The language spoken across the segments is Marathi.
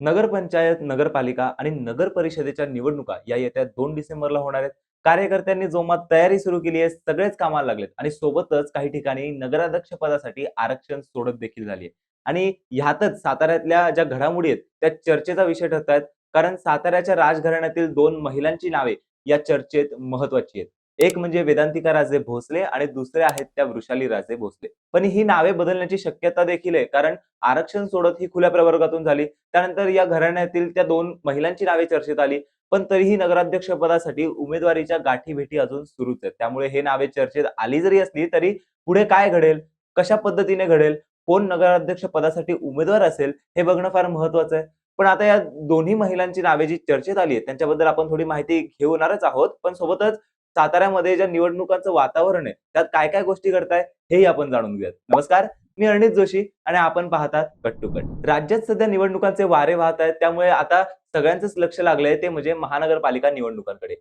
नगरपंचायत नगरपालिका आणि नगर परिषदेच्या निवडणुका या येत्या दोन डिसेंबरला होणार आहेत. कार्यकर्त्यांनी जोमात तयारी सुरू केली आहे सगळेच कामाला लागलेत आणि सोबतच काही ठिकाणी नगराध्यक्ष पदासाठी आरक्षण सोडत देखील झाली आहे. आणि ह्यातच साताऱ्यातल्या ज्या घडामोडी आहेत त्या चर्चेचा विषय ठरत आहेत कारण साताऱ्याच्या राजघराण्यातील दोन महिलांची नावे या चर्चेत महत्वाची आहेत. एक म्हणजे वेदांतिका राजे भोसले आणि दुसरे आहेत त्या वृषाली राजे भोसले. पण ही नावे बदलण्याची शक्यता देखील आहे कारण आरक्षण सोडत ही खुल्या प्रवर्गातून झाली. त्यानंतर या घराण्यातील त्या दोन महिलांची नावे चर्चेत आली पण तरीही नगराध्यक्ष पदासाठी उमेदवारीच्या गाठी भेटी अजून सुरूच आहेत. त्यामुळे हे नावे चर्चेत आली जरी असली तरी पुढे काय घडेल कशा पद्धतीने घडेल कोण नगराध्यक्ष पदासाठी उमेदवार असेल हे बघणं फार महत्वाचं आहे. पण आता या दोन्ही महिलांची नावे जी चर्चेत आली आहेत त्यांच्याबद्दल आपण थोडी माहिती घेऊनच आहोत. पण सोबतच साताऱ्यामध्ये ज्या निवडणुकांचं वातावरण आहे त्यात काय काय गोष्टी घडताय हेही आपण जाणून घेऊयात. नमस्कार मी अनित जोशी आणि आपण पाहतात कट टू कट राज्यात सध्या निवडणुकांचे वारे वाहत आहेत त्यामुळे आता सगळ्यांचंच लक्ष लागलंय ते म्हणजे महानगरपालिका निवडणुकांकडे.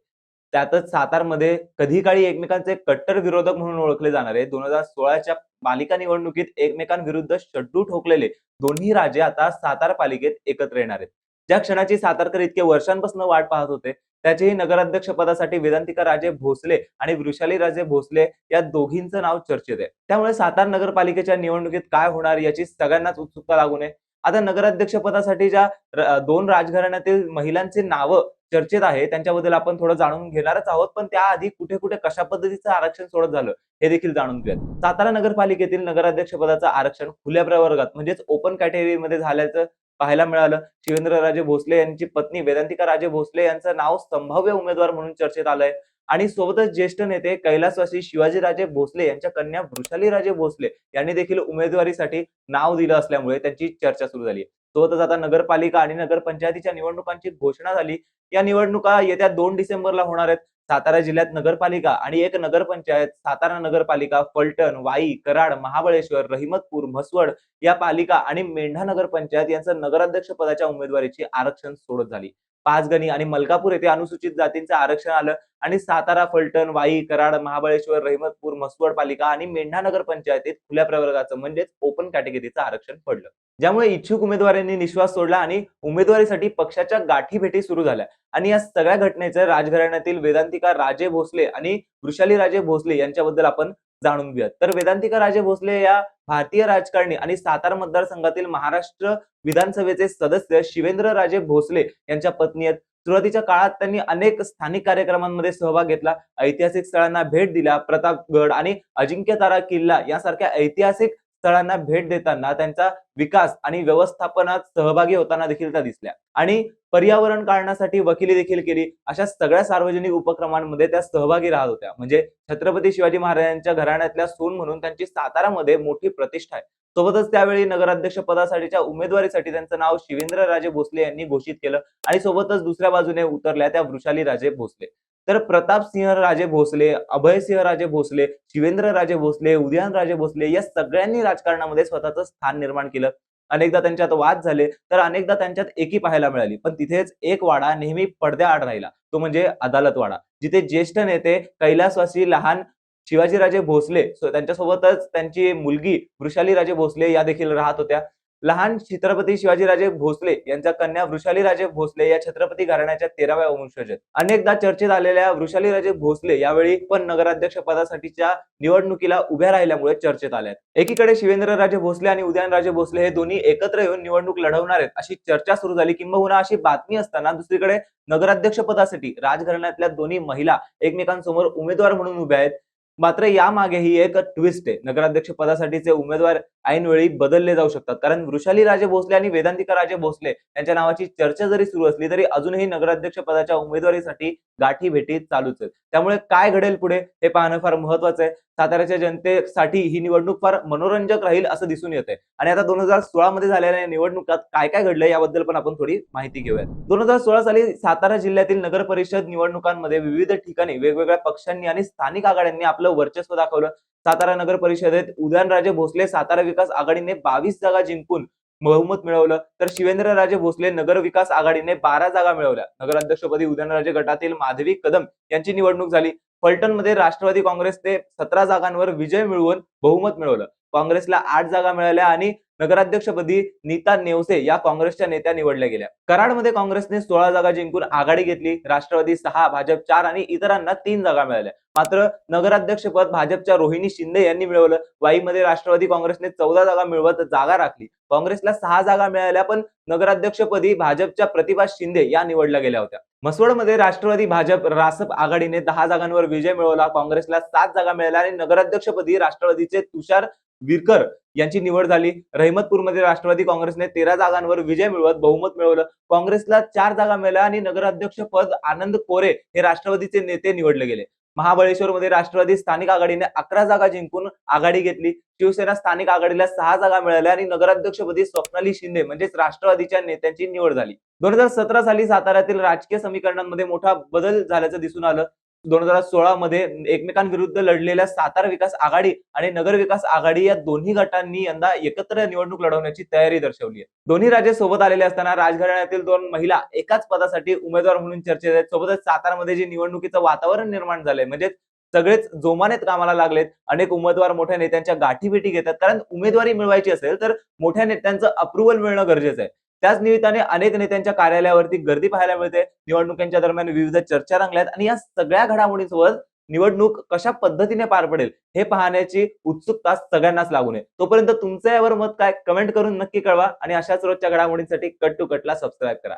त्यातच सातारमध्ये कधी काळी एकमेकांचे कट्टर विरोधक म्हणून ओळखले जाणारे दोन हजार सोळाच्या पालिका निवडणुकीत एकमेकांविरुद्ध शड्डू ठोकलेले दोन्ही राजे आता सातारा पालिकेत एकत्र येणार आहेत. ज्या क्षणाची सातारकर इतके वर्षांपासून वाट पाहत होते त्याचेही नगराध्यक्ष पदासाठी वेदांतिका राजे भोसले आणि वृषाली राजे भोसले या दोघींचं नाव चर्चेत आहे. त्यामुळे सातारा नगरपालिकेच्या निवडणुकीत काय होणार याची सगळ्यांनाच उत्सुकता लागू नये आता नगराध्यक्ष पदासाठी ज्या दोन राजघराण्यातील महिलांचे नावं चर्चेत आहे त्यांच्याबद्दल आपण थोडं जाणून घेणारच आहोत पण त्याआधी कुठे कुठे कशा पद्धतीचं आरक्षण सोडत झालं हे देखील जाणून घेऊयात. सातारा नगरपालिकेतील नगराध्यक्ष पदाचं आरक्षण खुल्या प्रवर्गात म्हणजेच ओपन कॅटेगरीमध्ये झाल्याचं पाहायला मिळालं. शिवेंद्रराजे भोसले यांची पत्नी वेदांतिका राजे भोसले यांचं नाव संभाव्य उमेदवार म्हणून चर्चेत आलंय. आणि सोबतच ज्येष्ठ नेते कैलासवासी शिवाजीराजे भोसले यांच्या कन्या वृषालीराजे भोसले यांनी देखील उमेदवारीसाठी नाव दिलं असल्यामुळे त्यांची चर्चा सुरू झाली. सोबतच आता नगरपालिका आणि नगरपंचायतीच्या निवडणुकांची घोषणा झाली. या निवडणुका येत्या दोन डिसेंबरला होणार आहेत. सातारा जिल्ह्यात नगरपालिका आणि एक नगरपंचायत सातारा नगरपालिका फलटण वाई कराड महाबळेश्वर रहिमतपूर म्हसवड या पालिका आणि मेंढा नगरपंचायत यांचं नगराध्यक्ष पदाच्या उमेदवारीची आरक्षण सोडत झाली. पाचगणी आणि मलकापूर येथे अनुसूचित जातींचं आरक्षण आलं आणि सातारा फलटण वाई कराड महाबळेश्वर रहिमतपूर म्हसवड पालिका आणि मेंढा नगर पंचायतीत खुल्या प्रवर्गाचं म्हणजेच ओपन कॅटेगरीचं आरक्षण पडलं. ज्यामुळे इच्छुक उमेदवारांनी निश्वास सोडला आणि उमेदवारीसाठी पक्षाच्या गाठी भेटी सुरू झाल्या. आणि या सगळ्या घटनेचं राजघराण्यातील वेदांतिका राजे भोसले आणि वृषाली राजे भोसले यांच्याबद्दल आपण जाणून घेऊयात. तर वेदांतिका राजे भोसले या भारतीय राजकारणी आणि सातारा मतदारसंघातील महाराष्ट्र विधानसभेचे सदस्य शिवेंद्र राजे भोसले यांच्या पत्नी आहेत. सुरुवातीच्या काळात त्यांनी अनेक स्थानिक कार्यक्रमांमध्ये सहभाग घेतला ऐतिहासिक स्थळांना भेट दिल्या प्रतापगड आणि अजिंक्यतारा किल्ला यासारख्या ऐतिहासिक स्थळांना भेट देताना त्यांचा विकास आणि व्यवस्थापनात सहभागी होताना देखील त्या दिसल्या. आणि पर्यावरण कारणासाठी वकिली देखील केली. अशा सगळ्या सार्वजनिक उपक्रमांमध्ये त्या सहभागी राहत होत्या. म्हणजे छत्रपती शिवाजी महाराजांच्या घराण्यातल्या सून म्हणून त्यांची सातारामध्ये मोठी प्रतिष्ठा आहे. सोबतच त्यावेळी नगराध्यक्ष पदासाठीच्या उमेदवारीसाठी त्यांचं नाव शिवेंद्र राजे भोसले यांनी घोषित केलं. आणि सोबतच दुसऱ्या बाजूने उतरल्या त्या वृषाली राजे भोसले. तर प्रताप सिंह राजे भोसले अभयसिंह राजे भोसले शिवेंद्र राजे भोसले उदयन राजे भोसले या सगळ्यांनी राजकारणामध्ये स्वतःचं स्थान निर्माण केलं. अनेकदा त्यांच्यात वाद झाले तर अनेकदा त्यांच्यात एकी पाहायला मिळाली. पण तिथेच एक वाडा नेहमी पडद्याआड राहिला. तो म्हणजे अदालत वाडा. जिथे ज्येष्ठ नेते कैलासवासी लहान शिवाजीराजे भोसले त्यांच्यासोबतच त्यांची मुलगी वृषाली राजे भोसले या देखील राहत होत्या. लहान छत्रपती शिवाजीराजे भोसले यांच्या कन्या वृषाली राजे भोसले या छत्रपती घराण्याच्या तेराव्या वंशज अनेकदा चर्चेत आलेल्या वृषालीराजे भोसले यावेळी पण नगराध्यक्ष पदासाठीच्या निवडणुकीला उभ्या राहिल्यामुळे चर्चेत आल्या. एकीकडे शिवेंद्रराजे भोसले आणि उदयनराजे भोसले हे दोन्ही एकत्र येऊन निवडणूक लढवणार आहेत अशी चर्चा सुरू झाली. किंबहुना अशी बातमी असताना दुसरीकडे नगराध्यक्ष पदासाठी राजघराण्यातल्या दोन्ही महिला एकमेकांसमोर उमेदवार म्हणून उभ्या आहेत. मात्र यामागेही एक ट्विस्ट आहे. नगराध्यक्ष पदासाठीचे उमेदवार ऐनवेळी बदलले जाऊ शकतात. कारण वृषाली राजे भोसले आणि वेदांतिका राजे भोसले यांच्या नावाची चर्चा जरी सुरू असली तरी अजूनही नगराध्यक्ष पदाच्या उमेदवारीसाठी गाठी भेटी चालूच आहेत. त्यामुळे काय घडेल पुढे हे पाहणं फार महत्वाचं आहे. साताऱ्याच्या जनतेसाठी ही निवडणूक फार मनोरंजक राहील असं दिसून येते आणि आता दोन हजार सोळा मध्ये झालेल्या या निवडणुकात काय काय घडलं याबद्दल पण आपण थोडी माहिती घेऊया दोन हजार सोळा साली सातारा जिल्ह्यातील नगर परिषद निवडणुकांमध्ये विविध ठिकाणी वेगवेगळ्या पक्षांनी आणि स्थानिक आघाड्यांनी आपलं वर्चस्व दाखवलं. सातारा नगर परिषदेत उदयनराजे भोसले सातारा विकास आघाडीने बावीस जागा जिंकून बहुमत मिळवलं. तर शिवेंद्र राजे भोसले नगर विकास आघाडीने बारा जागा मिळवल्या. नगराध्यक्षपदी उदयनराजे गटातील माधवी कदम यांची निवडणूक झाली. फलटणमध्ये राष्ट्रवादी काँग्रेसने सतरा जागांवर विजय मिळवून बहुमत मिळवलं. काँग्रेसला आठ जागा मिळाल्या आणि नगराध्यक्षपदी नीता नेवसे या काँग्रेसच्या नेत्या निवडल्या गेल्या. कराडमध्ये काँग्रेसने सोळा जागा जिंकून आघाडी घेतली. राष्ट्रवादी सहा भाजप चार आणि इतरांना तीन जागा मिळाल्या. मात्र नगराध्यक्षपद भाजपच्या रोहिणी शिंदे यांनी मिळवलं. वाईमध्ये राष्ट्रवादी काँग्रेसने चौदा जागा मिळवत जागा राखली. काँग्रेसला सहा जागा मिळाल्या पण नगराध्यक्षपदी भाजपच्या प्रतिभा शिंदे या निवडल्या गेल्या होत्या. मसवडमध्ये राष्ट्रवादी भाजप रासप आघाडीने दहा जागांवर विजय मिळवला. काँग्रेसला सात जागा मिळाल्या आणि नगराध्यक्षपदी राष्ट्रवादीचे तुषार विरकर यांची निवड झाली. रहिमतपूरमध्ये राष्ट्रवादी काँग्रेसने तेरा जागांवर विजय मिळवत बहुमत मिळवलं. काँग्रेसला चार जागा मिळाल्या आणि नगराध्यक्ष पद आनंद कोरे हे राष्ट्रवादीचे नेते निवडले गेले. महाबळेश्वरमध्ये राष्ट्रवादी स्थानिक आघाडीने अकरा जागा जिंकून आघाडी घेतली. शिवसेना स्थानिक आघाडीला सहा जागा मिळाल्या आणि नगराध्यक्षपदी स्वप्नाली शिंदे म्हणजेच राष्ट्रवादीच्या नेत्यांची निवड झाली. दोन हजार सतरा साली साताऱ्यातील राजकीय समीकरणांमध्ये मोठा बदल झाल्याचं दिसून आलं. दोन हजार सोळा मध्ये एकमेकांविरुद्ध लढलेल्या सातारा विकास आघाडी आणि नगर विकास आघाडी या दोन्ही गटांनी यंदा एकत्र निवडणूक लढवण्याची तयारी दर्शवली आहे. दोन्ही राज्य सोबत आलेले असताना राजघराण्यातील दोन महिला एकाच पदासाठी उमेदवार म्हणून चर्चेत आहेत. सोबतच सातारामध्ये जे निवडणुकीचं वातावरण निर्माण झालंय म्हणजे सगळेच जोमानेत कामाला लागलेत. अनेक उमेदवार मोठ्या नेत्यांच्या गाठीभेटी घेतात. कारण उमेदवारी मिळवायची असेल तर मोठ्या नेत्यांचं अप्रुव्हल मिळणं गरजेचं आहे. त्याच निमित्ताने अनेक नेत्यांच्या कार्यालयावरती गर्दी पाहायला मिळते. निवडणुकांच्या दरम्यान विविध चर्चा रंगल्यात आणि या सगळ्या घडामोडींसोबत निवडणूक कशा पद्धतीने पार पडेल हे पाहण्याची उत्सुकता सगळ्यांनाच लागू नये. तोपर्यंत तुमचं यावर मत काय? कमेंट करून नक्की कळवा आणि अशाच रोजच्या घडामोडींसाठी कट टू कटला सबस्क्राईब करा.